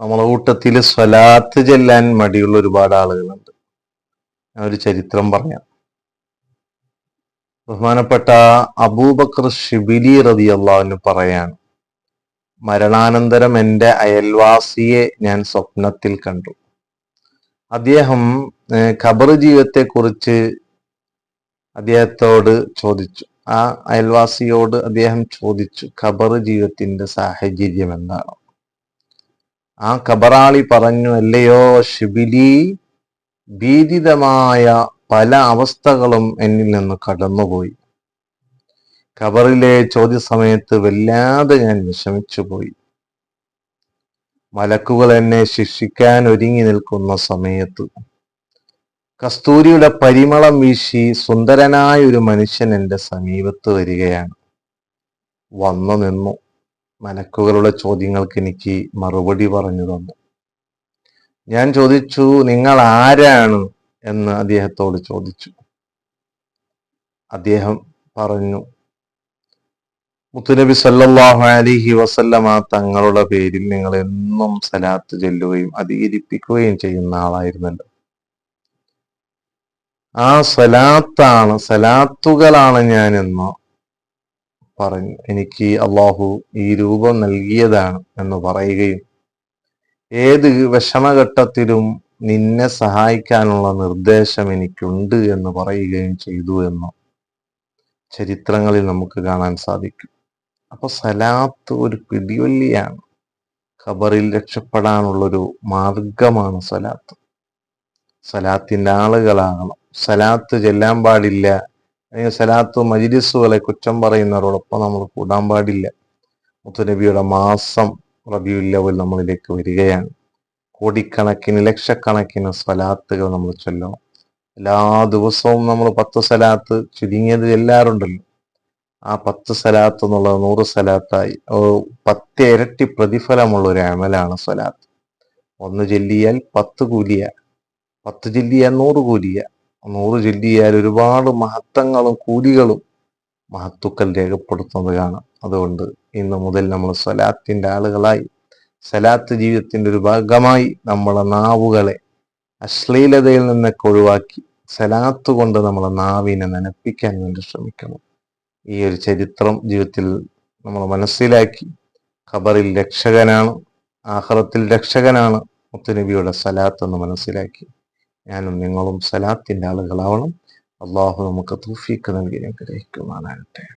നമ്മളെ കൂട്ടത്തിൽ സ്വലാത്ത് ചെല്ലാൻ മടിയുള്ള ഒരുപാട് ആളുകളുണ്ട്. ഞാൻ ഒരു ചരിത്രം പറയാം. ബഹുമാനപ്പെട്ട അബൂബക്കർ ഷിബിലി റതി അള്ളാഹുവിന് പറയാണ് മരണാനന്തരം എന്റെ അയൽവാസിയെ ഞാൻ സ്വപ്നത്തിൽ കണ്ടു. അദ്ദേഹം ഖബർ ജീവിതത്തെ കുറിച്ച് അദ്ദേഹത്തോട് ചോദിച്ചു. ആ അയൽവാസിയോട് അദ്ദേഹം ചോദിച്ചു ഖബർ ജീവിതത്തിന്റെ സാഹചര്യം എന്താണ്? ആ കബറാളി പറഞ്ഞു അല്ലയോ ഷിബിലി ഭീതിതമായ പല അവസ്ഥകളും എന്നിൽ നിന്ന് കടന്നുപോയി. കബറിലെ ചോദ്യ സമയത്ത് വല്ലാതെ ഞാൻ വിഷമിച്ചു പോയി മലക്കുകൾ എന്നെ ശിക്ഷിക്കാൻ ഒരുങ്ങി നിൽക്കുന്ന സമയത്ത് കസ്തൂരിയുടെ പരിമളം വീശി സുന്ദരനായ ഒരു മനുഷ്യൻ എന്റെ സമീപത്ത് വരികയാണ്. വന്നു നിന്നു. മലക്കുകളുടെ ചോദ്യങ്ങൾക്ക് എനിക്ക് മറുപടി പറഞ്ഞു തന്നു. ഞാൻ ചോദിച്ചു നിങ്ങൾ ആരാണ്? എന്ന് അദ്ദേഹത്തോട് ചോദിച്ചു. അദ്ദേഹം പറഞ്ഞു മുത്തുനബി സല്ലാഹു അലിഹി വസല്ലമ തങ്ങളുടെ പേരിൽ നിങ്ങൾ എന്നും സലാത്ത് ചൊല്ലുകയും അധികരിപ്പിക്കുകയും ചെയ്യുന്ന ആളായിരുന്നല്ലോ. ആ സലാത്താണ് സലാത്തുകളാണ് ഞാൻ എന്ന് പറഞ്ഞു. എനിക്ക് അള്ളാഹു ഈ രൂപം നൽകിയതാണ് എന്ന് പറയുകയും ഏത് വിഷമഘട്ടത്തിലും നിന്നെ സഹായിക്കാനുള്ള നിർദ്ദേശം എനിക്കുണ്ട് എന്ന് പറയുകയും ചെയ്തു എന്ന് ചരിത്രങ്ങളിൽ നമുക്ക് കാണാൻ സാധിക്കും. അപ്പൊ സലാത്ത് ഒരു പിടിവല്ലിയാണ് ഖബറിൽ രക്ഷപ്പെടാനുള്ളൊരു മാർഗമാണ് സലാത്ത്. സലാത്തിന്റെ ആളുകളാകണം. സലാത്ത് ചെല്ലാൻ പാടില്ല അല്ലെങ്കിൽ സലാത്ത് മജിലിസുകളെ കുറ്റം പറയുന്നവരോടൊപ്പം നമ്മൾ കൂടാൻ പാടില്ല. മുത്തുനബിയുടെ മാസം റബിയുല്ലവൽ നമ്മളിലേക്ക് വരികയാണ്. കോടിക്കണക്കിന് ലക്ഷക്കണക്കിന് സലാത്തുകൾ നമ്മൾ ചൊല്ലണം എല്ലാ ദിവസവും നമ്മൾ പത്ത് സലാത്ത് ചുരുങ്ങിയത് എല്ലാവരുണ്ടല്ലോ ആ പത്ത് സലാത്ത് എന്നുള്ളത് നൂറ് സലാത്തായി. പത്ത് ഇരട്ടി പ്രതിഫലമുള്ള ഒരു അമലാണ് സലാത്ത്. ഒന്ന് ചൊല്ലിയാൽ പത്ത് കൂലിയ. പത്ത് ചൊല്ലിയാൽ നൂറ് കൂലിയ. നൂറ് ചൊല്ലിയാൽ ഒരുപാട് മഹത്വങ്ങളും കൂലികളും മഹത്തുക്കൾ രേഖപ്പെടുത്തുന്നത് കാണാം അതുകൊണ്ട് ഇന്ന് മുതൽ നമ്മൾ സലാത്തിന്റെ ആളുകളായി സലാത്ത് ജീവിതത്തിന്റെ ഒരു ഭാഗമായി നമ്മളെ നാവുകളെ അശ്ലീലതയിൽ നിന്നൊക്കെ ഒഴിവാക്കി സലാത്ത് കൊണ്ട് നമ്മളെ നാവിനെ നനപ്പിക്കാൻ വേണ്ടി ശ്രമിക്കണം. ഈ ഒരു ചരിത്രം ജീവിതത്തിൽ നമ്മൾ മനസ്സിലാക്കി. ഖബറിൽ രക്ഷകനാണ് ആഹ്റത്തിൽ രക്ഷകനാണ് മുത്തുനബിയുടെ സലാത്ത് എന്ന് മനസ്സിലാക്കി. ഞാനും നിങ്ങളും സലാത്തിന്റെ ആളുകളാവണം. അള്ളാഹു നമുക്ക് തൂഫീക്ക് നൽകി അനുഗ്രഹിക്കുമാറാകട്ടെ.